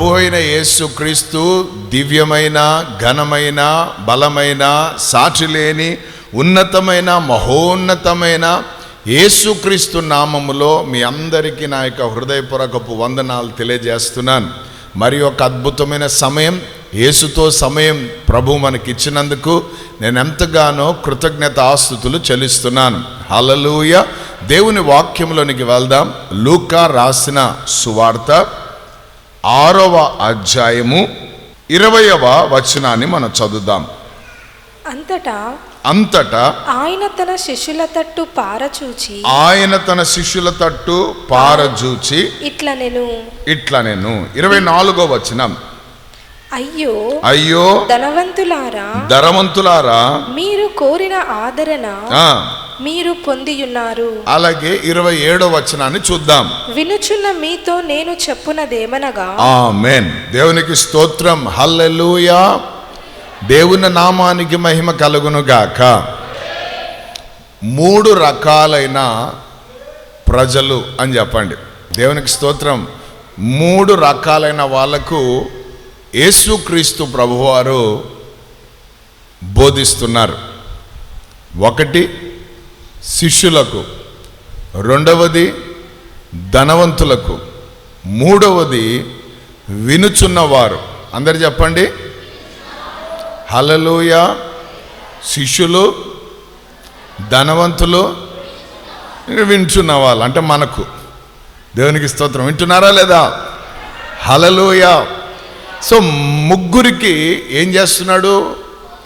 ప్రభు అయిన యేసుక్రీస్తు దివ్యమైన ఘనమైన బలమైన సాటి లేని ఉన్నతమైన మహోన్నతమైన యేసుక్రీస్తు నామములో మీ అందరికీ నా యొక్క హృదయపూర్వకపు వందనాలు తెలియజేస్తున్నాను. మరి ఒక అద్భుతమైన సమయం యేసుతో సమయం ప్రభు మనకిచ్చినందుకు నేను ఎంతగానో కృతజ్ఞత ఆస్తుతులు చెల్లిస్తున్నాను. హలలుయ దేవుని వాక్యంలోనికి వెళ్దాం. లూకా రాసిన సువార్త. ఆరవ అధ్యాయము ఇరవయవ వచనాన్ని మనం చదువుదాం అంతటా అంతటా ఆయన తన శిష్యుల తట్టు పారచూచి ఆయన తన శిష్యుల తట్టు పారజూచి ఇట్లా నేను. ఇట్లా నేను. ఇరవై నాలుగో వచనం. అయ్యో అయ్యో ధనవంతులారా ధనవంతులారా మీరు కోరిన ఆదరణ మీరు పొందియున్నారు. అలాగే ఇరవై ఏడో వచనాన్ని చూద్దాం. వినుచున్న మీతో నేను చెప్పునదేమనగా ఆమెన్. దేవునికి స్తోత్రం. హల్లెలూయా. దేవుని నామానికి మహిమ కలుగును గాక. మూడు రకాలైన ప్రజలు అని చెప్పండి. దేవునికి స్తోత్రం. మూడు రకాలైన వాళ్ళకు యేసుక్రీస్తు ప్రభువారు బోధిస్తున్నారు. ఒకటి శిష్యులకు. రెండవది ధనవంతులకు. మూడవది వినుచున్నవారు. అందరు చెప్పండి. హలలోయ శిష్యులు ధనవంతులు వినుచున్న వింటున్న వాళ్ళు అంటే మనకు. దేవునికి స్తోత్రం. వింటున్నారా లేదా? హలలోయ సో ముగ్గురికి ఏం చేస్తున్నాడు?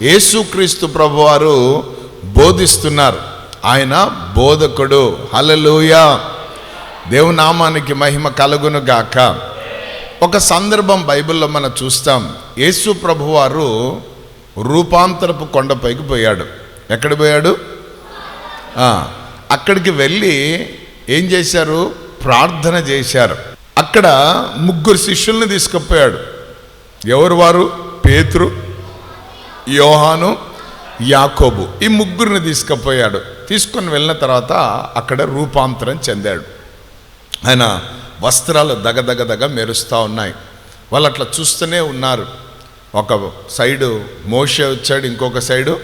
యేసుక్రీస్తు ప్రభువారు బోధిస్తున్నారు. ఆయన బోధకుడు. హలలుయ దేవునామానికి మహిమ కలుగును గాక. ఒక సందర్భం బైబిల్లో మనం చూస్తాం. యేసు ప్రభువారు రూపాంతరపు కొండపైకి పోయాడు. ఎక్కడ పోయాడు? అక్కడికి వెళ్ళి ఏం చేశారు? ప్రార్థన చేశారు. అక్కడ ముగ్గురు శిష్యుల్ని తీసుకుపోయాడు. ఎవరు వారు? పేతురు యోహాను యాకోబు. ఈ ముగ్గురిని తీసుకుపోయాడు. తీసుకొని వెళ్ళిన తర్వాత అక్కడ రూపాంతరం చెందాడు. ఆయన వస్త్రాలు దగదగదగ మెరుస్తూ ఉన్నాయి. వాళ్ళు అట్లా చూస్తూనే ఉన్నారు. ఒక సైడు మోషే వచ్చాడు ఇంకొక సైడు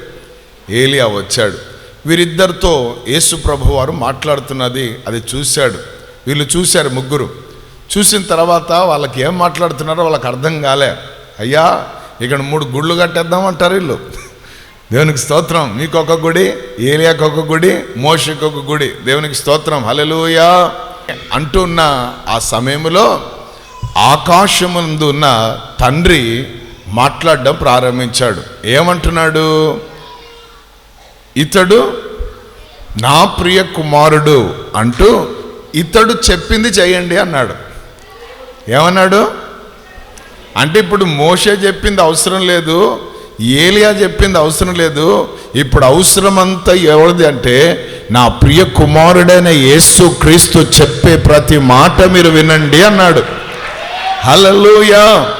ఏలియా వచ్చాడు. వీరిద్దరితో యేసు ప్రభు వారు మాట్లాడుతున్నది అది చూశాడు. వీళ్ళు చూశారు ముగ్గురు. చూసిన తర్వాత వాళ్ళకి ఏం మాట్లాడుతున్నారో వాళ్ళకి అర్థం కాలే. అయ్యా ఇక్కడ మూడు గుళ్ళు కట్టేద్దామంటారు వీళ్ళు. దేవునికి స్తోత్రం. మీకు ఒక గుడి ఏలియాకి ఒక గుడి మోషకు ఒక గుడి. దేవునికి స్తోత్రం. హలలుయా అంటున్న ఆ సమయంలో ఆకాశముందు ఉన్న తండ్రి మాట్లాడడం ప్రారంభించాడు. ఏమంటున్నాడు? ఇతడు నా ప్రియ కుమారుడు అంటూ ఇతడు చెప్పింది చేయండి అన్నాడు. ఏమన్నాడు? అంటే ఇప్పుడు మోషే చెప్పింది అవసరం లేదు. ఏలియా చెప్పింది అవసరం లేదు. ఇప్పుడు అవసరం అంతా ఎవరిది అంటే నా ప్రియ కుమారుడైన యేసు క్రీస్తు చెప్పే ప్రతి మాట మీరు వినండి అన్నాడు. హలలుయా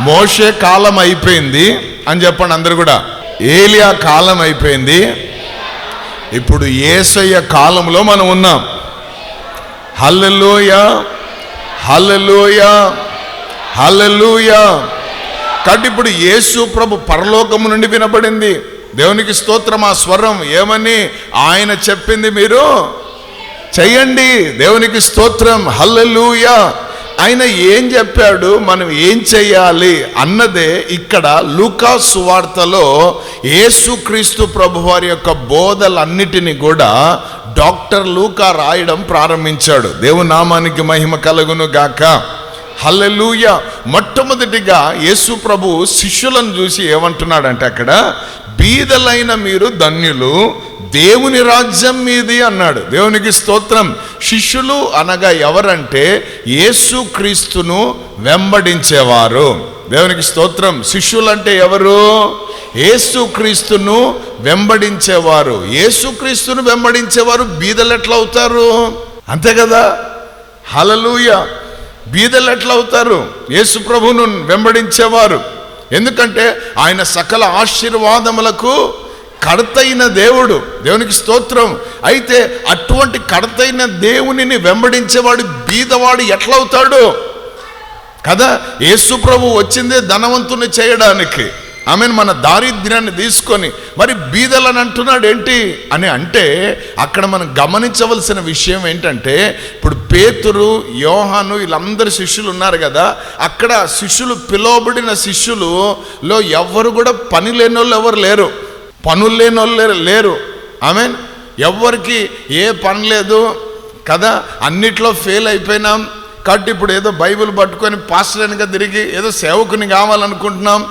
మోషే కాలం అయిపోయింది అని చెప్పండి అందరు కూడా. ఏలియా కాలం అయిపోయింది. ఇప్పుడు ఏసయ్య కాలంలో మనం ఉన్నాం. హల్లెలూయా. హల్లెలూయా. హల్లెలూయా. కాబట్టి ఇప్పుడు యేసు ప్రభు పరలోకము నుండి వినబడింది. దేవునికి స్తోత్రం ఆ స్వరం ఏమని? ఆయన చెప్పింది మీరు చెయ్యండి. దేవునికి స్తోత్రం హల్లెలూయా. ఆయన ఏం చెప్పాడు? మనం ఏం చెయ్యాలి అన్నదే ఇక్కడ లూకా సువార్తలో యేసుక్రీస్తు ప్రభు వారి యొక్క బోధలన్నిటిని కూడా డాక్టర్ లూకా రాయడం ప్రారంభించాడు. దేవునామానికి మహిమ కలుగును గాక. హల్లెలూయ. మొట్టమొదటిగా యేసు ప్రభు శిష్యులను చూసి ఏమంటున్నాడంటే అక్కడ బీదలైన మీరు ధన్యులు దేవుని రాజ్యం మీది అన్నాడు. దేవునికి స్తోత్రం. శిష్యులు అనగా ఎవరంటే యేసు క్రీస్తును వెంబడించేవారు. దేవునికి స్తోత్రం. శిష్యులంటే ఎవరు? యేసు క్రీస్తును వెంబడించేవారు. యేసు క్రీస్తును వెంబడించేవారు బీదలు ఎట్లా అవుతారు అంతే కదా? హలలుయ బీదలు ఎట్లా అవుతారు యేసు ప్రభువును వెంబడించేవారు. ఎందుకంటే ఆయన సకల ఆశీర్వాదములకు కడతైన దేవుడు. దేవునికి స్తోత్రం. అయితే అటువంటి కడతైన దేవునిని వెంబడించేవాడు బీదవాడు ఎట్లవుతాడు? కదా? యేసు ప్రభు వచ్చిందే ధనవంతుని చేయడానికి. ఆమె మన దారిద్ర్యాన్ని తీసుకొని మరి బీదలని అంటున్నాడు ఏంటి అని అంటే అక్కడ మనం గమనించవలసిన విషయం ఏంటంటే ఇప్పుడు పేతురు యోహాను వీళ్ళందరు శిష్యులు ఉన్నారు కదా అక్కడ శిష్యులు పిలువబడిన శిష్యులులో ఎవరు కూడా పని లేని వాళ్ళు ఎవరు లేరు. పనులు లేని వాళ్ళు లేరు- లేరు. ఆమె ఎవరికి ఏ పని లేదు కదా అన్నిట్లో ఫెయిల్ అయిపోయినాం. కాబట్టి ఇప్పుడు ఏదో బైబిల్ పట్టుకొని పాస్టర్ వెనక తిరిగి ఏదో సేవకుని కావాలనుకుంటున్నాం.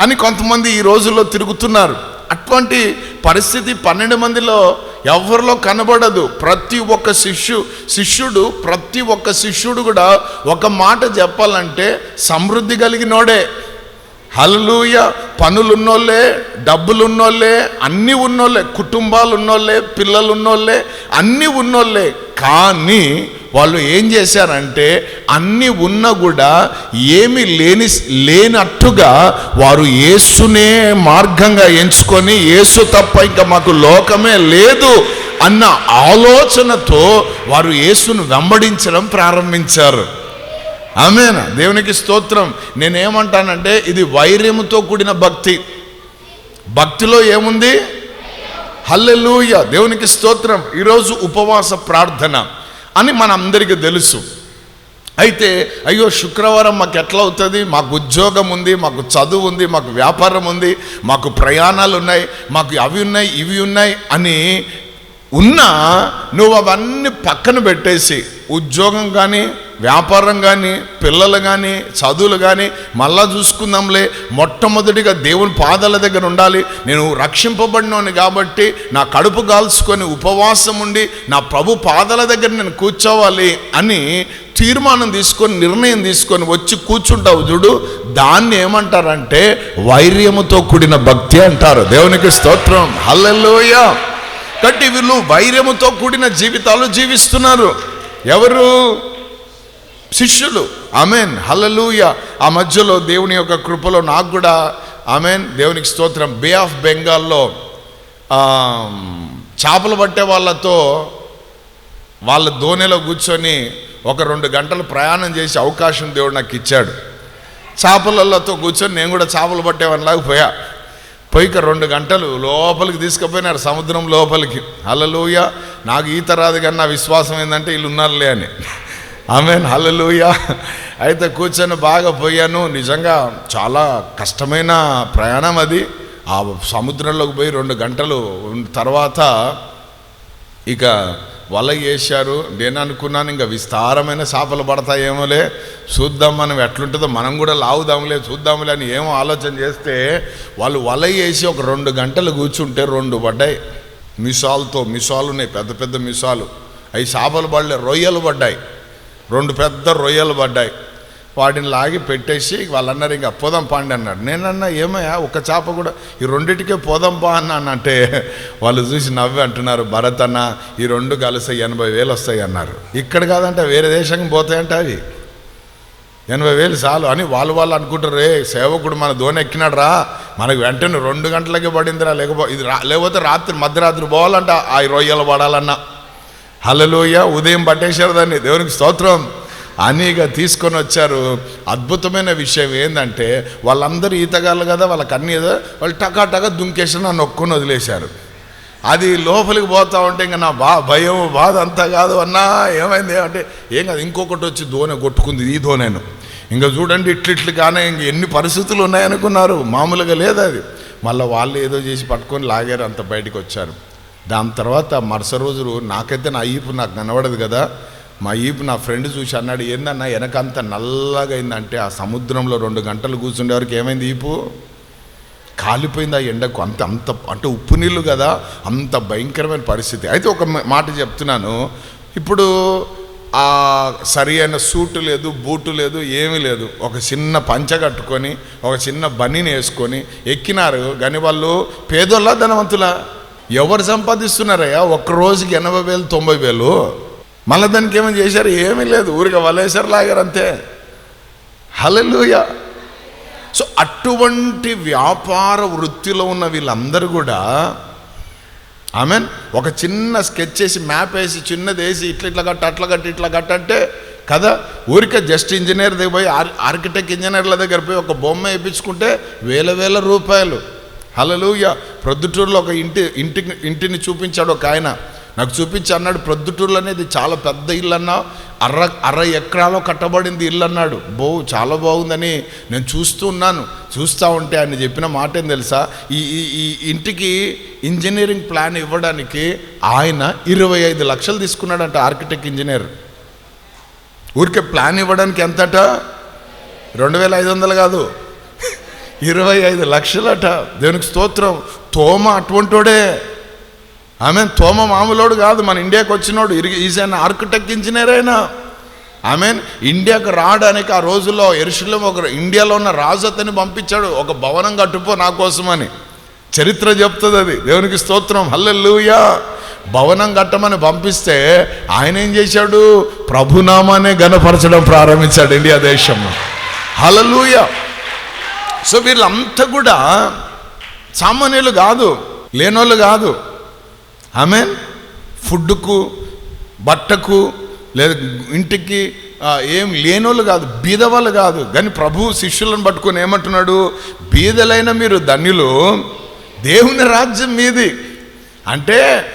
అని కొంతమంది ఈ రోజుల్లో తిరుగుతున్నారు. అటువంటి పరిస్థితి పన్నెండు మందిలో ఎవరిలో కనబడదు. ప్రతి ఒక్క శిష్యు శిష్యుడు ప్రతి ఒక్క శిష్యుడు కూడా ఒక మాట చెప్పాలంటే సమృద్ధి కలిగినోడే. హలలుయ పనులున్నోళ్ళే డబ్బులున్నోళ్ళే అన్నీ ఉన్నోళ్ళే కుటుంబాలు ఉన్నోళ్ళే పిల్లలు ఉన్నోళ్ళే అన్నీ ఉన్నోళ్ళే. కానీ వాళ్ళు ఏం చేశారంటే అన్నీ ఉన్నా కూడా ఏమి లేని లేనట్టుగా వారు యేసునే మార్గంగా ఎంచుకొని యేసు తప్ప ఇంకా మాకు లోకమే లేదు అన్న ఆలోచనతో వారు యేసును వెంబడించడం ప్రారంభించారు. ఆమెనా. దేవునికి స్తోత్రం. నేనేమంటానంటే ఇది వైర్యముతో కూడిన భక్తి. భక్తిలో ఏముంది? హల్లెలూయ. దేవునికి స్తోత్రం. ఈరోజు ఉపవాస ప్రార్థన అని మనందరికీ తెలుసు. అయితే అయ్యో శుక్రవారం మాకు ఎట్లా అవుతుంది? మాకు ఉద్యోగం ఉంది మాకు చదువు ఉంది మాకు వ్యాపారం ఉంది మాకు ప్రయాణాలు ఉన్నాయి మాకు అవి ఉన్నాయి ఇవి ఉన్నాయి అని ఉన్నా నువ్వు అవన్నీ పక్కన పెట్టేసి ఉద్యోగం కానీ వ్యాపారం కానీ పిల్లలు కానీ చదువులు కానీ మళ్ళా చూసుకుందాంలే మొట్టమొదటిగా దేవుని పాదాల దగ్గర ఉండాలి. నేను రక్షింపబడినోని కాబట్టి నా కడుపు కాల్చుకొని ఉపవాసం ఉండి నా ప్రభు పాదాల దగ్గర నేను కూర్చోవాలి అని తీర్మానం తీసుకొని నిర్ణయం తీసుకొని వచ్చి కూర్చుంటావు చూడు. దాన్ని ఏమంటారంటే వైర్యముతో కూడిన భక్తి అంటారు. దేవునికి స్తోత్రం. హల్లెలూయ. కాబట్టి వీళ్ళు వైరముతో కూడిన జీవితాలు జీవిస్తున్నారు. ఎవరు? శిష్యులు. Amen hallelujah. ఆ మధ్యలో దేవుని యొక్క కృపలో నాకు కూడా అమెన్ దేవునికి స్తోత్రం. బే ఆఫ్ బెంగాల్లో చేపలు పట్టే వాళ్ళతో వాళ్ళ దోణిలో కూర్చొని ఒక రెండు గంటలు ప్రయాణం చేసే అవకాశం దేవుడు నాకు ఇచ్చాడు. చేపలతో కూర్చొని నేను కూడా చేపలు పట్టేవానిలాగా పోయా. పోయిక రెండు గంటలు లోపలికి తీసుకుపోయినారు సముద్రం లోపలికి. హల్లెలూయ. నాకు ఈత రాదు కానీ నా విశ్వాసం ఏంటంటే వీళ్ళు ఉన్నారులే అని. ఆమె హల్లెలూయ. అయితే కూర్చొని బాగా పోయాను. నిజంగా చాలా కష్టమైన ప్రయాణం అది. ఆ సముద్రంలోకి పోయి రెండు గంటలు తర్వాత ఇక వల వేశారు నేను అనుకున్నాను ఇంకా విస్తారమైన చేపలు పడతాయేమోలే. చూద్దాం మనం ఎట్లుంటుందో. మనం కూడా లావుదాంలే చూద్దాంలే అని ఏమో ఆలోచన చేస్తే వాళ్ళు వల వేసి ఒక రెండు గంటలు కూర్చుంటే రెండు పడ్డాయి. మిసాల్తో మిసాలు ఉన్నాయి పెద్ద పెద్ద మిసాలు. అవి చేపలు పడలే రొయ్యలు పడ్డాయి. రెండు పెద్ద రొయ్యలు పడ్డాయి. వాటిని లాగి పెట్టేసి వాళ్ళన్నారు ఇంకా పోదాం పాండి అన్నాడు. నేనన్నా ఏమయ్యా ఒక చేప కూడా ఈ రెండిటికే పోదాం పా అన్నాను అంటే వాళ్ళు చూసి నవ్వి అంటున్నారు భరత్ అన్న ఈ రెండు కలిసి ఎనభై వేలు వస్తాయి అన్నారు. ఇక్కడ కాదంటే వేరే దేశంకి పోతాయంట అవి. ఎనభై వేలు చాలు అని వాళ్ళు వాళ్ళు అనుకుంటారు రే సేవకుడు మన దోణి ఎక్కినాడు రా మనకు వెంటనే రెండు గంటలకే పడిందిరా లేకపోతే ఇది రా లేకపోతే రాత్రి మధ్యరాత్రి పోవాలంట ఆ రొయ్యలు పడాలన్నా. హలలోయ ఉదయం పట్టేశారు దాన్ని దేవునికి స్తోత్రం. అనేగా తీసుకొని వచ్చారు. అద్భుతమైన విషయం ఏంటంటే వాళ్ళందరూ ఈతగాళ్ళు కదా వాళ్ళకి అన్ని ఏదో వాళ్ళు టకా టకా దుంకేసి నన్ను నొక్కుని వదిలేశారు. అది లోపలికి పోతా ఉంటే ఇంకా నా బా భయం బాధ అంతా కాదు. అన్నా ఏమైంది? అంటే ఏం కాదు ఇంకొకటి వచ్చి దోనె కొట్టుకుంది ఈ దోనెను ఇంకా చూడండి ఇట్లు కానీ ఇంక ఎన్ని పరిస్థితులు ఉన్నాయనుకున్నారు. మామూలుగా లేదు అది. మళ్ళీ వాళ్ళు ఏదో చేసి పట్టుకొని లాగారు అంత బయటికి వచ్చారు. దాని తర్వాత మరుస రోజు నాకైతే నా ఈపు నాకు కనబడదు కదా. మా ఈపు నా ఫ్రెండ్ చూసి అన్నాడు ఏందన్నా వెనకంత నల్లగా అయిందంటే ఆ సముద్రంలో రెండు గంటలు కూర్చుండే వరకు ఏమైంది ఈపు? కాలిపోయింది ఆ ఎండకు? అంత అంత అంటే ఉప్పు నీళ్ళు కదా? అంత భయంకరమైన పరిస్థితి. అయితే ఒక మాట చెప్తున్నాను. ఇప్పుడు ఆ సరి అయిన సూటు లేదు బూటు లేదు ఏమీ లేదు. ఒక చిన్న పంచ కట్టుకొని ఒక చిన్న బనీని వేసుకొని ఎక్కినారు. కానీ వాళ్ళు పేదోళ్ళ ధనవంతులా. ఎవరు సంపాదిస్తున్నారయ్యా? ఒక్క రోజుకి ఎనభై వేలు తొంభై వేలు. మళ్ళీ దానికి ఏమైనా చేశారు? ఏమీ లేదు. ఊరిగా వలేసారు లాగారు అంతే. హలలుయ సో అటువంటి వ్యాపార వృత్తిలో ఉన్న వీళ్ళందరూ కూడా ఐ మీన్ ఒక చిన్న స్కెచ్ చేసి మ్యాప్ వేసి చిన్నది వేసి ఇట్లా ఇట్లా కట్ట అట్లా కట్టి ఇట్లా కట్ట అంటే కదా ఊరికే జస్ట్ ఇంజనీర్ దగ్గర పోయి ఆర్ ఆర్కిటెక్ట్ ఇంజనీర్ల దగ్గర పోయి ఒక బొమ్మ వేయించుకుంటే వేల వేల రూపాయలు. హలలుయ ప్రొద్దుటూరులో ఒక ఇంటి ఇంటి ఇంటిని చూపించాడు ఒక ఆయన. నాకు చూపించి అన్నాడు ప్రొద్దుటూరులో అనేది చాలా పెద్ద ఇల్లు అన్నా అర్ర అర్ర ఎకరాలో కట్టబడింది ఇల్లు అన్నాడు బో చాలా బాగుందని నేను చూస్తూ ఉన్నాను. చూస్తూ ఉంటే ఆయన చెప్పిన మాట ఏం తెలుసా? ఈ ఈ ఈ ఇంటికి ఇంజనీరింగ్ ప్లాన్ ఇవ్వడానికి ఆయన ఇరవై ఐదు లక్షలు తీసుకున్నాడంట ఆర్కిటెక్ట్ ఇంజనీర్. ఊరికే ప్లాన్ ఇవ్వడానికి ఎంతట? రెండు వేల ఐదు వందలు కాదు. ఇరవై ఐదు లక్షలట. దేవునికి స్తోత్రం. తోమ అటువంటోడే ఆమె తోమ మామూలోడు కాదు మన ఇండియాకి వచ్చినోడు ఇరిగి ఈజ్ అన్ ఆర్కిటెక్ట్ ఇంజనీర్ అయినా ఆమె ఇండియాకు రావడానికి ఆ రోజుల్లో ఎరుషులం ఒక ఇండియాలో ఉన్న రాజతని పంపించాడు ఒక భవనం కట్టుపో నా కోసమని. చరిత్ర చెప్తుంది అది. దేవునికి స్తోత్రం. హల్లెల్లుయా భవనం కట్టమని పంపిస్తే ఆయన ఏం చేశాడు? ప్రభునామానే గనపరచడం ప్రారంభించాడు ఇండియా దేశంలో. హల్లెలూయా. సో వీళ్ళంతా కూడా సామాన్యులు కాదు లేనోళ్ళు కాదు. ఆమె ఫుడ్కు బట్టకు లేదా ఇంటికి ఏం లేనోళ్ళు కాదు బీదవాళ్ళు కాదు. కానీ ప్రభు శిష్యులను పట్టుకొని ఏమంటున్నాడు? బీదలైన మీరు ధన్యులు దేవుని రాజ్యం మీది. అంటే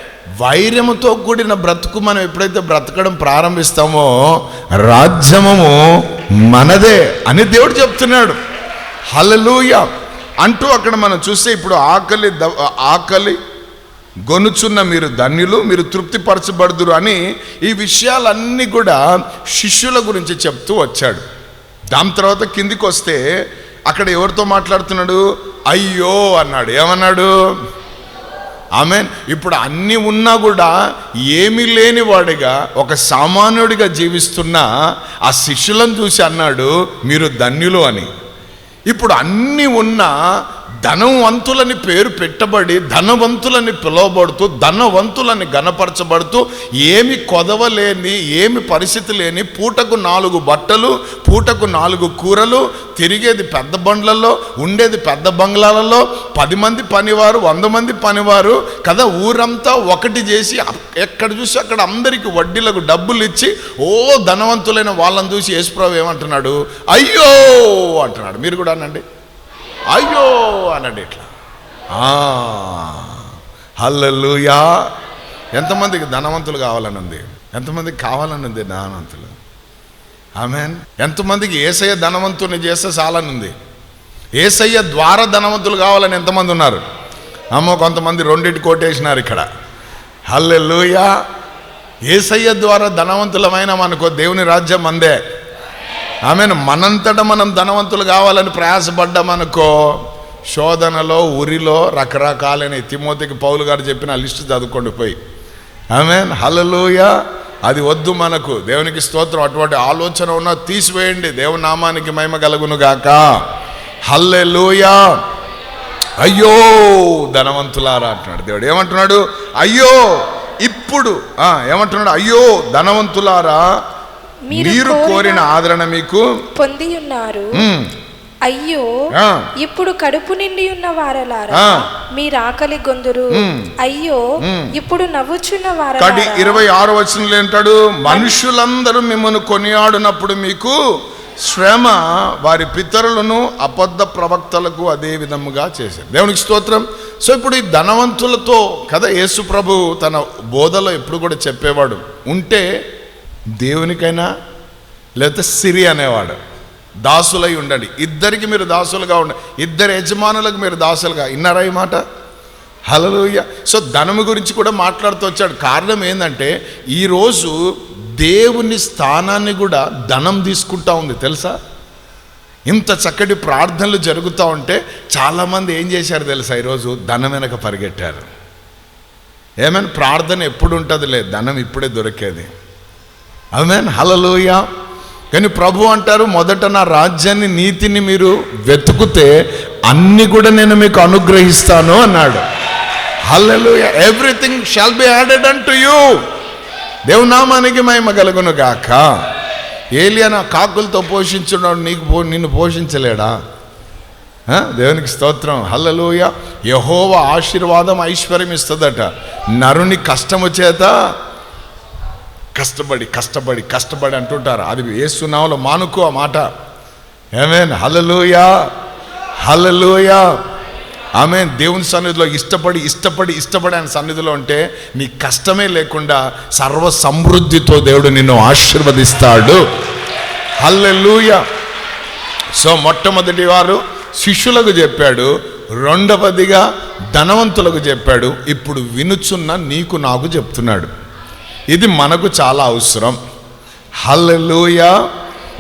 వైరముతో కూడిన బ్రతుకు మనం ఎప్పుడైతే బ్రతకడం ప్రారంభిస్తామో రాజ్యము మనదే అని దేవుడు చెప్తున్నాడు. హలలుయ అంటూ అక్కడ మనం చూస్తే ఇప్పుడు ఆకలి ద- ఆకలి గొనుచున్న మీరు ధన్యులు మీరు తృప్తిపరచబడుదురు అని ఈ విషయాలన్నీ కూడా శిష్యుల గురించి చెప్తూ వచ్చాడు. దాని తర్వాత కిందికి వస్తే అక్కడ ఎవరితో మాట్లాడుతున్నాడు? అయ్యో అన్నాడు. ఏమన్నాడు? ఆమె ఇప్పుడు అన్నీ ఉన్నా కూడా ఏమీ లేని వాడిగా ఒక సామాన్యుడిగా జీవిస్తున్న ఆ శిష్యులను చూసి అన్నాడు మీరు ధన్యులు అని. ఇప్పుడు అన్నీ ఉన్నా ధనవంతులని పేరు పెట్టబడి ధనవంతులని పిలువబడుతూ ధనవంతులని గనపరచబడుతూ ఏమి కొదవలేని ఏమి పరిస్థితి లేని పూటకు నాలుగు బట్టలు పూటకు నాలుగు కూరలు తిరిగేది పెద్ద బండ్లలో ఉండేది పెద్ద బంగ్లాలలో పది మంది పనివారు వంద మంది పనివారు కదా ఊరంతా ఒకటి చేసి ఎక్కడ చూసి అక్కడ అందరికీ వడ్డీలకు డబ్బులు ఇచ్చి ఓ ధనవంతులైన వాళ్ళని చూసి యేసుప్రభు ఏమంటున్నాడు? అయ్యో! అంటున్నాడు. మీరు కూడా అనండి. అయ్యో అనండి ఇట్లా. హల్లెలూయా. ఎంతమందికి ధనవంతులు కావాలని ఉంది? ఎంతమందికి కావాలని ఉంది ధనవంతులు? ఆమెన్. ఎంతమందికి ఏసయ్య ధనవంతుని చేస్తే చాలని ఉంది? ఏసయ్య ద్వారా ధనవంతులు కావాలని ఎంతమంది ఉన్నారు? అమ్మో కొంతమంది రెండింటి కోటేసినారు ఇక్కడ. హల్లెలూయా. ఏసయ్య ద్వారా ధనవంతులమైన మనకు దేవుని రాజ్యం అందే. ఆమెను మనంతట మనం ధనవంతులు కావాలని ప్రయాసపడ్డామనుకో శోధనలో ఉరిలో రకరకాలైన తిమోతికి పౌలు గారు చెప్పిన లిస్టు చదువుకోండి పోయి. ఆమెన్ హలలోయ అది వద్దు మనకు. దేవునికి స్తోత్రం. అటువంటి ఆలోచన ఉన్న తీసివేయండి. దేవుని నామానికి మహిమ కలుగును గాక. హల్లెలూయా. అయ్యో ధనవంతులారా అంటున్నాడు దేవుడు. ఏమంటున్నాడు? అయ్యో ఇప్పుడు ఏమంటున్నాడు? అయ్యో ధనవంతులారా. మీరు కోరిన- ఆదరణ మీకు పొంది ఉన్నారు అయ్యో. ఇప్పుడు కడుపు నిండి ఉన్న వారలారా. మీరు ఆకలి గొందురు. అయ్యో. ఇప్పుడు నవ్వుచున్న కడి వారలారా ఇరవై ఆరు వచనంలో ఏంటాడు మనుషులందరూ మిమ్మల్ని కొనియాడినప్పుడు మీకు శ్రమ వారి పితరులను అబద్ధ ప్రవక్తలకు అదే విధముగా చేశారు దేవునికి స్తోత్రం సో ఇప్పుడు ఈ ధనవంతులతో కదా యేసు ప్రభు తన బోధలో ఎప్పుడు కూడా చెప్పేవాడు ఉంటే దేవునికైనా లేకపోతే సిరి అనేవాడు. దాసులై ఉండండి. ఇద్దరికి మీరు దాసులుగా ఉండండి ఇద్దరు యజమానులకు మీరు దాసులుగా. ఇన్నారా ఈ మాట? హలలుయ సో ధనము గురించి కూడా మాట్లాడుతూ వచ్చాడు. కారణం ఏంటంటే ఈరోజు దేవుని స్థానాన్ని కూడా ధనం తీసుకుంటా ఉంది. తెలుసా? ఇంత చక్కటి ప్రార్థనలు జరుగుతూ ఉంటే చాలామంది ఏం చేశారు తెలుసా ఈరోజు? ధనం వెనక పరిగెట్టారు. ఏమైనా? ప్రార్థన ఎప్పుడు ఉంటుందిలే. ధనం ఇప్పుడే దొరికేది. ఆమెన్ హలలోయ కానీ ప్రభు అంటారు మొదట నా రాజ్యాన్ని నీతిని మీరు వెతుకుతే అన్ని కూడా నేను మీకు అనుగ్రహిస్తాను అన్నాడు hallelujah everything shall be added unto you దేవునామానికి మహిమ కలుగును గాక ఏలియన కాకులతో పోషించున్నాడు నీకు పో నిన్ను పోషించలేడా దేవునికి స్తోత్రం హల్లెలూయ యహోవ ఆశీర్వాదం ఐశ్వర్యం ఇస్తుందట నరుని కష్టము చేత కష్టపడి కష్టపడి కష్టపడి అంటుంటారు. అది ఏసునామలో మానుకో ఆ మాట. ఏమేన్ హలలుయా హలలుయా ఆమె దేవుని సన్నిధిలో ఇష్టపడి ఇష్టపడి ఇష్టపడి ఆయన సన్నిధిలో ఉంటే నీ కష్టమే లేకుండా సర్వ సమృద్ధితో దేవుడు నిన్ను ఆశీర్వదిస్తాడు. హల్లెలూయ సో మొట్టమొదటి వారు శిష్యులకు చెప్పాడు రెండవదిగా ధనవంతులకు చెప్పాడు ఇప్పుడు వినుచున్న నీకు నాకు చెప్తున్నాడు. ఇది మనకు చాలా అవసరం. హల్లెలూయా.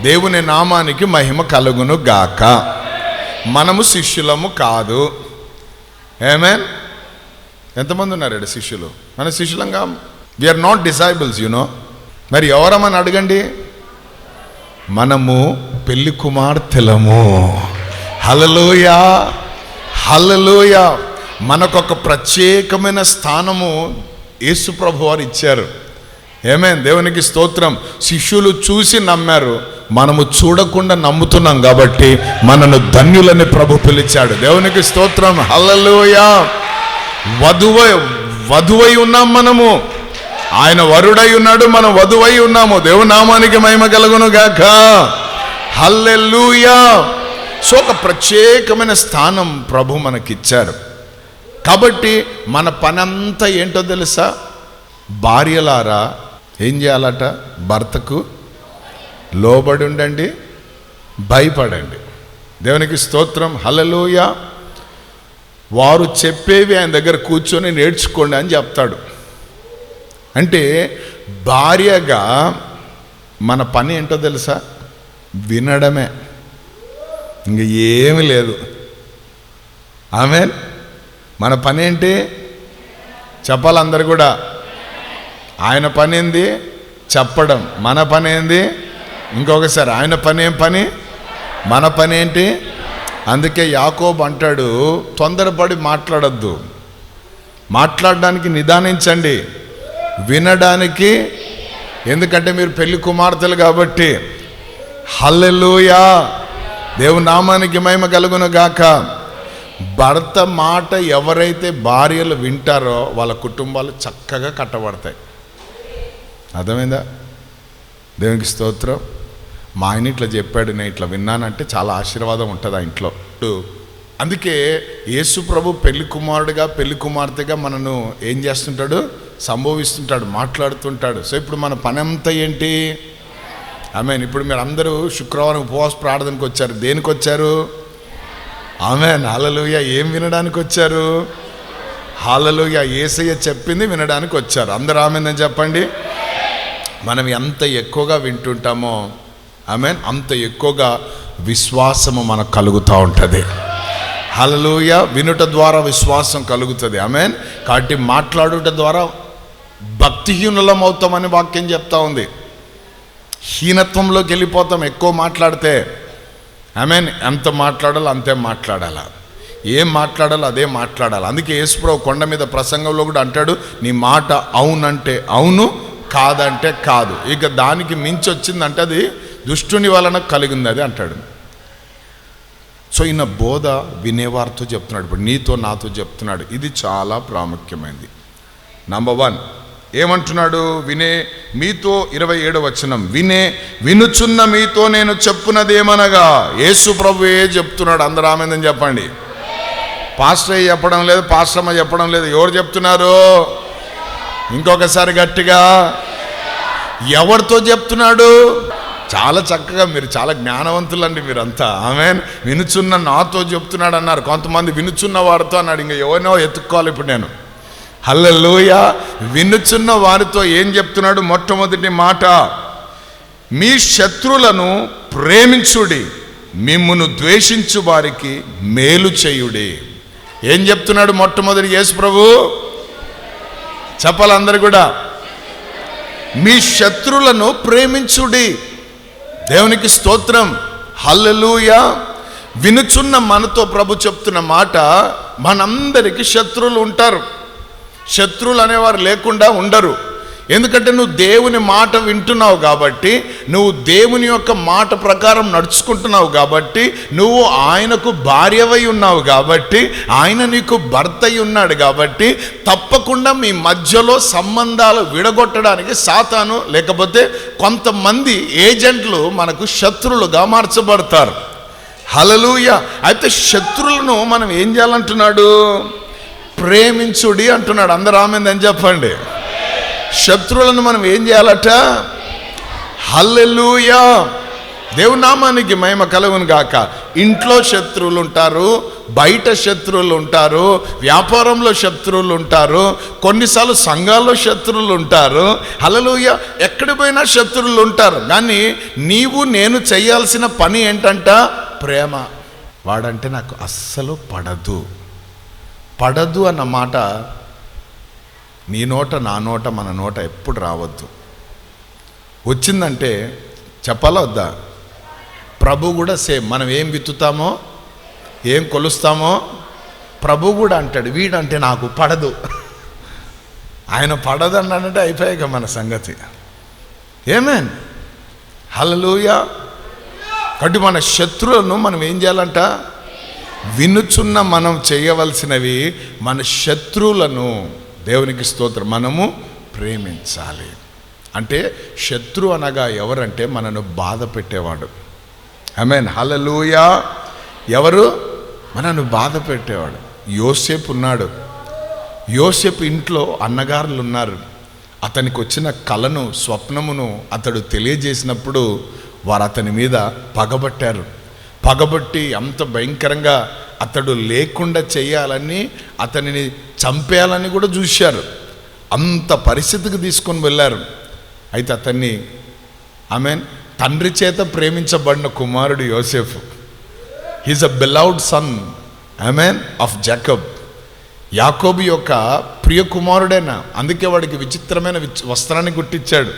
దేవుని నామానికి మహిమ కలుగును గాక. మనము శిష్యులము కాదు. ఏమేన్ ఎంతమంది ఉన్నారు శిష్యులు? మన శిష్యులంగా we are not disciples you know మరి ఎవరమని అడగండి? మనము పెళ్ళి కుమార్తెలము. హలలోయ హలలోయ మనకొక ప్రత్యేకమైన స్థానము యేసుప్రభు వారు ఇచ్చారు. ఏమే దేవునికి స్తోత్రం. శిష్యులు చూసి నమ్మారు. మనము చూడకుండా నమ్ముతున్నాం కాబట్టి మనను ధన్యులని ప్రభు పిలిచాడు. దేవునికి స్తోత్రం. హల్లలోయ. వధువై వధువై ఉన్నాం మనము. ఆయన వరుడై ఉన్నాడు మనం వధువై ఉన్నాము. దేవునామానికి మహిమ కలుగును గాక. హల్లెల్లుయా సో ఒక ప్రత్యేకమైన స్థానం ప్రభు మనకిచ్చారు. కాబట్టి మన పనంతా ఏంటో తెలుసా? భార్యలారా ఏం చేయాలట? భర్తకు లోబడి ఉండండి భయపడండి. దేవునికి స్తోత్రం. హలలోయ వారు చెప్పేవి ఆయన దగ్గర కూర్చొని నేర్చుకోండి అని చెప్తాడు. అంటే భార్యగా మన పని ఏంటో తెలుసా? వినడమే. ఇంక ఏమి లేదు. ఆమె మన పని ఏంటి? చెప్పాలి అందరు కూడా. ఆయన పని ఏంది? చెప్పడం. మన పని ఏంది? ఇంకొకసారి ఆయన పని ఏం పని? మన పని ఏంటి? అందుకే యాకోబ్ అంటాడు తొందరపడి మాట్లాడద్దు. మాట్లాడడానికి నిదానించండి. వినడానికి ఎందుకంటే మీరు పెళ్ళి కుమార్తెలు కాబట్టి. హల్లెలూయా! దేవు నామానికి మహిమ కలుగును గాక. భర్త మాట ఎవరైతే భార్యలు వింటారో వాళ్ళ కుటుంబాలు చక్కగా కట్టబడతాయి. అర్థమైందా? దేవునికి స్తోత్రం. మా ఆయన ఇట్లా చెప్పాడు నేను ఇట్లా విన్నానంటే చాలా ఆశీర్వాదం ఉంటుంది ఆ ఇంట్లో. అందుకే యేసు ప్రభు పెళ్ళి కుమారుడుగా పెళ్ళి కుమార్తెగా మనను ఏం చేస్తుంటాడు? సంభవిస్తుంటాడు మాట్లాడుతుంటాడు. సో ఇప్పుడు మన పని అంతా ఏంటి? ఆమెన్ ఇప్పుడు మీరు అందరూ శుక్రవారం ఉపవాస ప్రార్థనకు వచ్చారు. దేనికి వచ్చారు? ఆమె హాలలుయ ఏం వినడానికి వచ్చారు? హాలలుయ ఏసయ్య చెప్పింది వినడానికి వచ్చారు. అందరూ ఆమెందని చెప్పండి. మనం ఎంత ఎక్కువగా వింటుంటామో ఆమె అంత ఎక్కువగా విశ్వాసము మనకు కలుగుతూ ఉంటుంది. హలలుయ వినుట ద్వారా విశ్వాసం కలుగుతుంది ఆమెన్. కాబట్టి మాట్లాడుట ద్వారా భక్తిహీనులం అవుతామని వాక్యం చెప్తా ఉంది. హీనత్వంలోకి వెళ్ళిపోతాం ఎక్కువ మాట్లాడితే. మీన్ ఎంత మాట్లాడాలో అంతే మాట్లాడాలా. ఏం మాట్లాడాలో అదే మాట్లాడాలి. అందుకే యేసుప్రభు కొండ మీద ప్రసంగంలో కూడా అంటాడు నీ మాట అవునంటే అవును కాదంటే కాదు. ఇక దానికి మించి వచ్చిందంటే అది దుష్టుని వలన కలిగింది అది అంటాడు. సో ఈయన బోధ వినేవారితో చెప్తున్నాడు. ఇప్పుడు నీతో నాతో చెప్తున్నాడు. ఇది చాలా ప్రాముఖ్యమైనది నంబర్ వన్ ఏమంటున్నాడు? వినే మీతో ఇరవై ఏడు వచనం. వినే వినుచున్న మీతో నేను చెప్పున్నదేమనగా యేసు ప్రభుయే చెప్తున్నాడు. అందరూ ఆమెందని చెప్పండి. పాస్టర్ చెప్పడం లేదు పాస్టమ్మ చెప్పడం లేదు. ఎవరు చెప్తున్నారు? ఇంకొకసారి గట్టిగా. ఎవరితో చెప్తున్నాడు? చాలా చక్కగా మీరు చాలా జ్ఞానవంతులండి మీరంతా. ఆమె వినుచున్న నాతో చెప్తున్నాడు అన్నారు కొంతమంది వినుచున్న వారితో అన్నాడు. ఇంకా ఎవరినో ఎత్తుక్కోవాలి ఇప్పుడు నేను. హల్లెలూయ. వినుచున్న వారితో ఏం చెప్తున్నాడు? మొట్టమొదటి మాట మీ శత్రులను ప్రేమించుడి మిమ్మును ద్వేషించు వారికి మేలు చేయుడి. ఏం చెప్తున్నాడు మొట్టమొదటి యేసు ప్రభు? చెప్పాలందరు కూడా. మీ శత్రులను ప్రేమించుడి. దేవునికి స్తోత్రం. హల్లెలూయ. వినుచున్న మనతో ప్రభు చెప్తున్న మాట మనందరికీ శత్రువులు ఉంటారు. శత్రువులు అనేవారు లేకుండా ఉండరు. ఎందుకంటే నువ్వు దేవుని మాట వింటున్నావు కాబట్టి నువ్వు దేవుని యొక్క మాట ప్రకారం నడుచుకుంటున్నావు కాబట్టి నువ్వు ఆయనకు భార్యవై ఉన్నావు కాబట్టి ఆయన నీకు భర్త అయి ఉన్నాడు కాబట్టి తప్పకుండా మీ మధ్యలో సంబంధాలు విడగొట్టడానికి సాతాను లేకపోతే కొంతమంది ఏజెంట్లు మనకు శత్రులుగా మార్చబడతారు. హలలుయ అయితే శత్రులను మనం ఏం చేయాలంటున్నాడు? ప్రేమించుడి అంటున్నాడు. అందరు ఆమెందని చెప్పండి. శత్రువులను మనం ఏం చేయాలట? హల్లెలూయా! దేవుని నామానికి మహిమ కలుగును గాక. ఇంట్లో శత్రువులు ఉంటారు బయట శత్రువులు ఉంటారు వ్యాపారంలో శత్రువులు ఉంటారు కొన్నిసార్లు సంఘాల్లో శత్రువులు ఉంటారు హలలుయ ఎక్కడి పోయినా శత్రువులు ఉంటారు కానీ నీవు నేను చేయాల్సిన పని ఏంటంట? ప్రేమ. వాడంటే నాకు అస్సలు పడదు. పడదు అన్న మాట నీ నోట నా నోట మన నోట ఎప్పుడు రావద్దు. వచ్చిందంటే చెప్పాలా వద్దా? ప్రభు కూడా సేమ్. మనం ఏం విత్తుతామో ఏం కొలుస్తామో ప్రభు కూడా అంటాడు వీడంటే నాకు పడదు. ఆయన పడదు అన్నాడంటే అయిపోయాక మన సంగతి. ఏమేన్ హలలుయ కాబట్టి మన శత్రువులను మనం ఏం చేయాలంట? వినుచున్న మనం చేయవలసినవి మన శత్రువులను దేవునికి స్తోత్రం. మనము ప్రేమించాలి. అంటే శత్రు అనగా ఎవరంటే మనను బాధ పెట్టేవాడు. ఐ మీన్ హలలుయా ఎవరు? మనను బాధ పెట్టేవాడు. యోసేపు ఉన్నాడు. యోసేపు ఇంట్లో అన్నగారులు ఉన్నారు అతనికి వచ్చిన కలను స్వప్నమును అతడు తెలియజేసినప్పుడు వారు అతని మీద పగబట్టారు. పగబట్టి అంత భయంకరంగా అతడు లేకుండా చేయాలని అతనిని చంపేయాలని కూడా చూశారు. అంత పరిస్థితికి తీసుకొని వెళ్ళారు. అయితే అతన్ని ఐ తండ్రి చేత ప్రేమించబడిన కుమారుడు Yosef he's a beloved son I of Jacob Yakobu యొక్క ప్రియ కుమారుడేనా అందుకే వాడికి విచిత్రమైన వస్త్రాన్ని గుట్టించాడు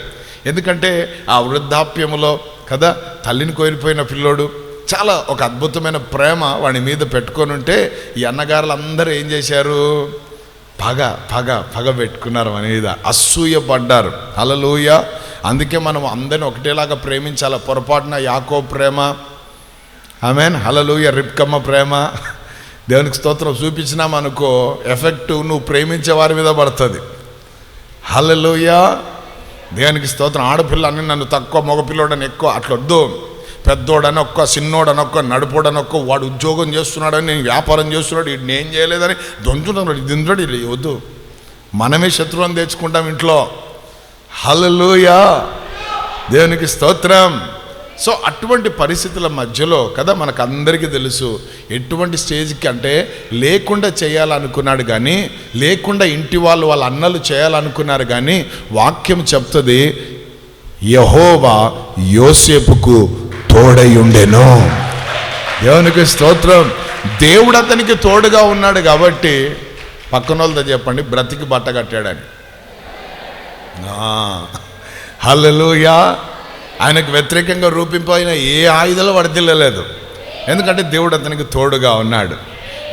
ఎందుకంటే ఆ వృద్ధాప్యములో కదా తల్లిని కోల్పోయిన పిల్లోడు. చాలా ఒక అద్భుతమైన ప్రేమ వాడి మీద పెట్టుకొని ఉంటే ఈ అన్నగారులు అందరూ ఏం చేశారు? పగ పగ పగ పెట్టుకున్నారు మన మీద. అసూయ పడ్డారు. అలలోయ అందుకే మనం అందరిని ఒకటేలాగా ప్రేమించాలి? పొరపాటున యాకో ప్రేమ. ఆమెన్. హలలుయ రిప్కమ్మ ప్రేమ. దేవునికి స్తోత్రం చూపించినామనుకో ఎఫెక్ట్ నువ్వు ప్రేమించే వారి మీద పడుతుంది. హలలుయ దేవునికి స్తోత్రం. ఆడపిల్ల అని నన్ను తక్కువ మగపిల్లోడని ఎక్కువ అట్లొద్దు. పెద్దోడనొక్క చిన్నోడనొక్క నడుపుడనొక్క వాడు ఉద్యోగం చేస్తున్నాడని నేను వ్యాపారం చేస్తున్నాడు ఇది నేను చేయలేదని దొంచుతున్నాడు ఇది ఇది వద్దు. మనమే శత్రువుని తెచ్చుకుంటాం ఇంట్లో. హలలుయా దేవునికి స్తోత్రం. సో అటువంటి పరిస్థితుల మధ్యలో కదా మనకు అందరికీ తెలుసు ఎటువంటి స్టేజ్కి అంటే లేకుండా చేయాలనుకున్నాడు కానీ లేకుండా ఇంటి వాళ్ళు వాళ్ళ అన్నలు చేయాలనుకున్నారు కానీ వాక్యం చెప్తుంది యహోవా యోసేపుకు తోడై ఉండెను దేవునికి స్తోత్రం. దేవుడు అతనికి తోడుగా ఉన్నాడు కాబట్టి పక్కన వాళ్ళతో చెప్పండి బ్రతికి బట్ట కట్టాడని. హల్లెలూయా. ఆయనకు వ్యతిరేకంగా రూపింపైన ఏ ఆయుధాలు వర్దిల్లలేదు ఎందుకంటే దేవుడు అతనికి తోడుగా ఉన్నాడు.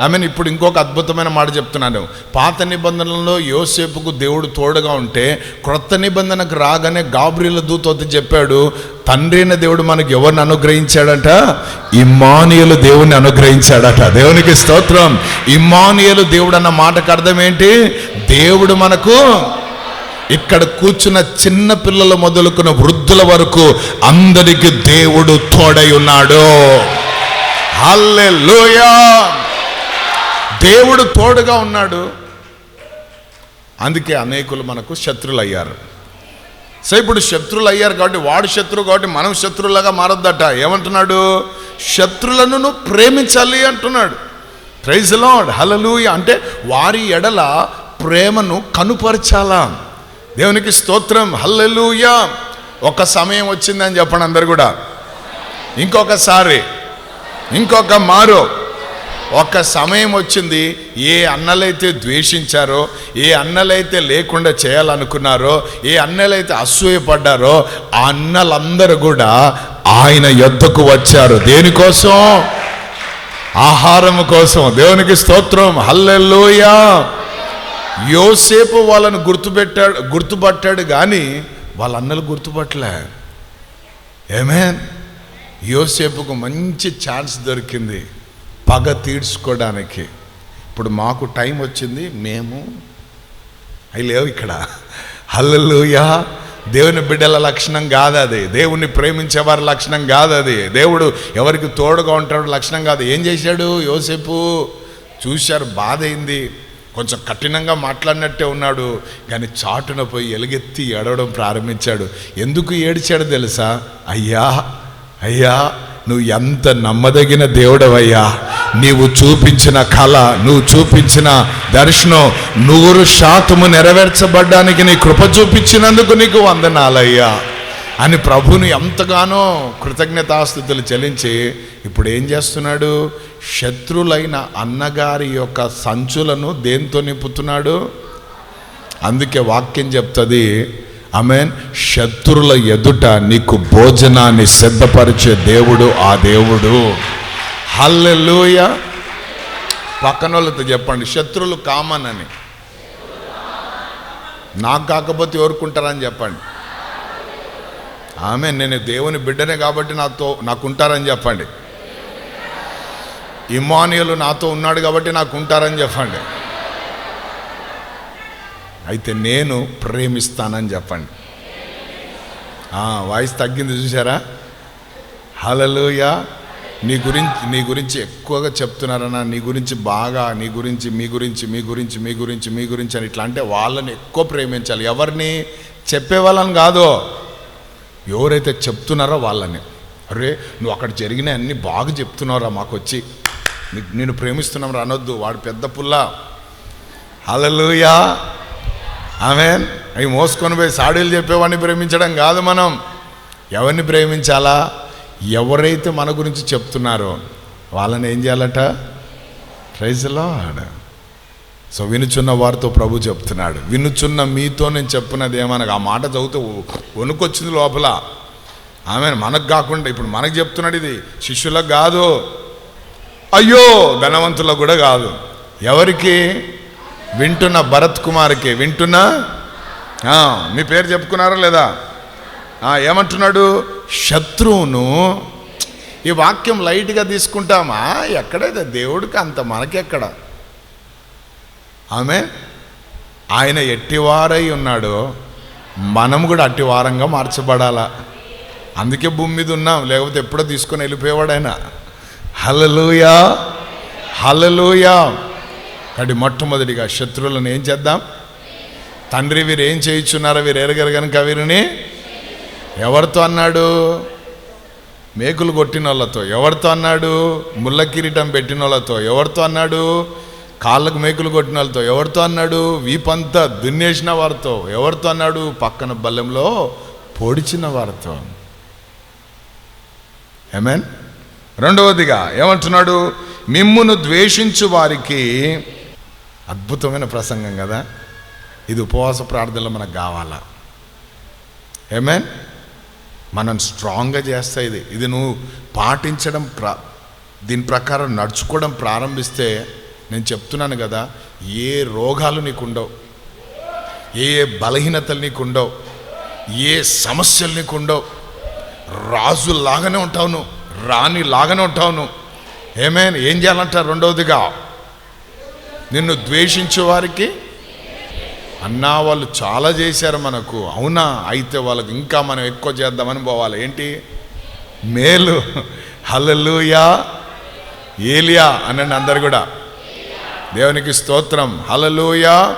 ఐ మీన్ ఇప్పుడు ఇంకొక అద్భుతమైన మాట చెప్తున్నాను. పాత నిబంధనలో యోసేపుకు దేవుడు తోడుగా ఉంటే క్రొత్త నిబంధనకు రాగానే గాబ్రీల దూత చెప్పాడు తండ్రి అయిన దేవుడు మనకు ఎవరిని అనుగ్రహించాడట? ఇమానియలు దేవుని అనుగ్రహించాడట. దేవునికి స్తోత్రం. ఇమానియలు దేవుడు అన్న మాటకు అర్థం ఏంటి? దేవుడు మనకు ఇక్కడ కూర్చున్న చిన్న పిల్లలు మొదలుకున్న వృద్ధుల వరకు అందరికి దేవుడు తోడై ఉన్నాడు. హల్లెలూయా! దేవుడు తోడుగా ఉన్నాడు. అందుకే అనేకులు మనకు శత్రులు అయ్యారు సో ఇప్పుడు శత్రులు అయ్యారు కాబట్టి వాడు శత్రువు కాబట్టి మనం శత్రువులాగా మారొద్దట. ఏమంటున్నాడు? శత్రులను నువ్వు ప్రేమించాలి అంటున్నాడు. ప్రైజ్ లాడ్ హలలుయ అంటే వారి ఎడల ప్రేమను కనుపరచాలా. దేవునికి స్తోత్రం. హల్లెలూయ ఒక సమయం వచ్చిందని చెప్పండి అందరు కూడా. ఇంకొకసారి. ఇంకొక మారు. ఒక సమయం వచ్చింది ఏ అన్నలైతే ద్వేషించారో ఏ అన్నలైతే లేకుండా చేయాలనుకున్నారో ఏ అన్నలైతే అసూయపడ్డారో ఆ అన్నలందరూ కూడా ఆయన యొద్దకు వచ్చారు. దేనికోసం ఆహారం కోసం. దేవునికి స్తోత్రం. హల్లెల్లోయా యోసేపు వాళ్ళను గుర్తుపెట్టాడు గుర్తుపట్టాడు కానీ వాళ్ళ అన్నలు గుర్తుపట్టలే. ఏమే యోసేపుకు మంచి ఛాన్స్ దొరికింది. పగ తీర్చుకోవడానికి. ఇప్పుడు మాకు టైం వచ్చింది మేము అవి లేవు ఇక్కడ. హల్లెలూయా. దేవుని బిడ్డల లక్షణం కాదు అది. దేవుణ్ణి ప్రేమించే వారి లక్షణం కాదు అది. దేవుడు ఎవరికి తోడుగా ఉంటాడు లక్షణం కాదు. ఏం చేశాడు యోసేపు? చూశారు బాధ అయింది కొంచెం కఠినంగా మాట్లాడినట్టే ఉన్నాడు. కానీ చాటున పోయి ఎలుగెత్తి ఏడవడం ప్రారంభించాడు. ఎందుకు ఏడిచాడు తెలుసా? అయ్యా అయ్యా నువ్వు ఎంత నమ్మదగిన దేవుడవయ్యా? నీవు చూపించిన కళ నువ్వు చూపించిన దర్శనం నూరు శాతము నెరవేర్చబడ్డానికి నీ కృప చూపించినందుకు నీకు వందనాలయ్యా. అని ప్రభుని ఎంతగానో కృతజ్ఞతాస్థుతులు చెల్లించి ఇప్పుడు ఏం చేస్తున్నాడు? శత్రులైన అన్నగారి యొక్క సంచులను దేంతో నింపుతున్నాడు? అందుకే వాక్యం చెప్తుంది ఆమెన్. శత్రుల ఎదుట నీకు భోజనాన్ని సిద్ధపరిచే దేవుడు ఆ దేవుడు. హల్లెలూయ. పక్కన వాళ్ళతో చెప్పండి శత్రులు కామన్ అని నాకు కాకపోతే ఎవరుకుంటారని చెప్పండి. ఆమె నేను దేవుని బిడ్డనే కాబట్టి నాతో నాకుంటారని చెప్పండి. ఇమానియలు నాతో ఉన్నాడు కాబట్టి నాకు ఉంటారని చెప్పండి. అయితే నేను ప్రేమిస్తానని చెప్పండి. వాయిస్ తగ్గింది చూసారా హలలుయా నీ గురించి నీ గురించి ఎక్కువగా చెప్తున్నారన్నా నీ గురించి బాగా నీ గురించి మీ గురించి మీ గురించి మీ గురించి మీ గురించి అని ఇట్లా అంటే వాళ్ళని ఎక్కువ ప్రేమించాలి. ఎవరిని? చెప్పే వాళ్ళని కాదు. ఎవరైతే చెప్తున్నారో వాళ్ళని. అరే నువ్వు అక్కడ జరిగిన అన్ని బాగా చెప్తున్నావురా మాకు వచ్చి నేను ప్రేమిస్తున్నాం రానొద్దు వాడు పెద్ద పుల్ల. హలలుయా ఆమె అవి మోసుకొని పోయి సాడీలు చెప్పేవాడిని ప్రేమించడం కాదు మనం. ఎవరిని ప్రేమించాలా? ఎవరైతే మన గురించి చెప్తున్నారో వాళ్ళని ఏం చేయాలట? ప్రైజ్లో ఆడ సో వినుచున్న వారితో ప్రభు చెప్తున్నాడు. వినుచున్న మీతో నేను చెప్పినది ఏమనగా ఆ మాట చదివితే వణుకొచ్చింది లోపల. ఆమె మనకు కాకుండా ఇప్పుడు మనకు చెప్తున్నాడు ఇది. శిష్యులకు కాదు. అయ్యో ధనవంతులకు కూడా కాదు. ఎవరికి? వింటున్న భరత్ కుమార్కి వింటున్నా? మీ పేరు చెప్పుకున్నారా లేదా? ఏమంటున్నాడు? శత్రువును. ఈ వాక్యం లైట్గా తీసుకుంటామా? ఎక్కడైతే దేవుడికి అంత మనకెక్కడ? ఆమె ఆయన ఎట్టివారై ఉన్నాడో మనం కూడా అట్టివారంగా మార్చబడాలా? అందుకే భూమి మీద ఉన్నాం. లేకపోతే ఎప్పుడో తీసుకొని వెళ్ళిపోయేవాడు ఆయన హలలుయా హలలుయా కాబట్టి మొట్టమొదటిగా శత్రువులను ఏం చేద్దాం? తండ్రి వీరు ఏం చేయించున్నారో వీరు ఎరగరు కనుక వీరిని? ఎవరితో అన్నాడు? మేకులు కొట్టిన వాళ్ళతో ఎవరితో అన్నాడు? ముళ్ళ కిరీటం పెట్టిన వాళ్ళతో ఎవరితో అన్నాడు? కాళ్ళకు మేకులు కొట్టిన వాళ్ళతో ఎవరితో అన్నాడు? వీపంతా దున్నేసిన వారితో. ఎవరితో అన్నాడు? పక్కన బల్లెంలో పొడిచిన వారితో. ఏమేన్ రెండవదిగా ఏమంటున్నాడు? మిమ్మును ద్వేషించు వారికి అద్భుతమైన ప్రసంగం కదా? ఇది ఉపవాస ప్రార్థనలో మనకు కావాలా? ఏమేన్ మనం స్ట్రాంగ్గా చేస్తా ఇది. ఇది నువ్వు పాటించడం ప్ర దీని ప్రకారం నడుచుకోవడం ప్రారంభిస్తే నేను చెప్తున్నాను కదా ఏ రోగాలు నీకు ఉండవు ఏ ఏ బలహీనతలు నీకు ఉండవు ఏ సమస్యలు నీకు ఉండవు రాజులాగానే ఉంటావు నువ్వు రాణి లాగానే ఉంటావు నువ్వు ఏమే ఏం చేయాలంటారు రెండవదిగా? నిన్ను ద్వేషించే వారికి అన్నా వాళ్ళు చాలా చేశారు మనకు. అవునా? అయితే వాళ్ళకి ఇంకా మనం ఎక్కువ చేద్దామని పోవాలి. ఏంటి? మేలు. హలలుయా ఏలియా అనండి అందరు కూడా. దేవునికి స్తోత్రం. హలలుయా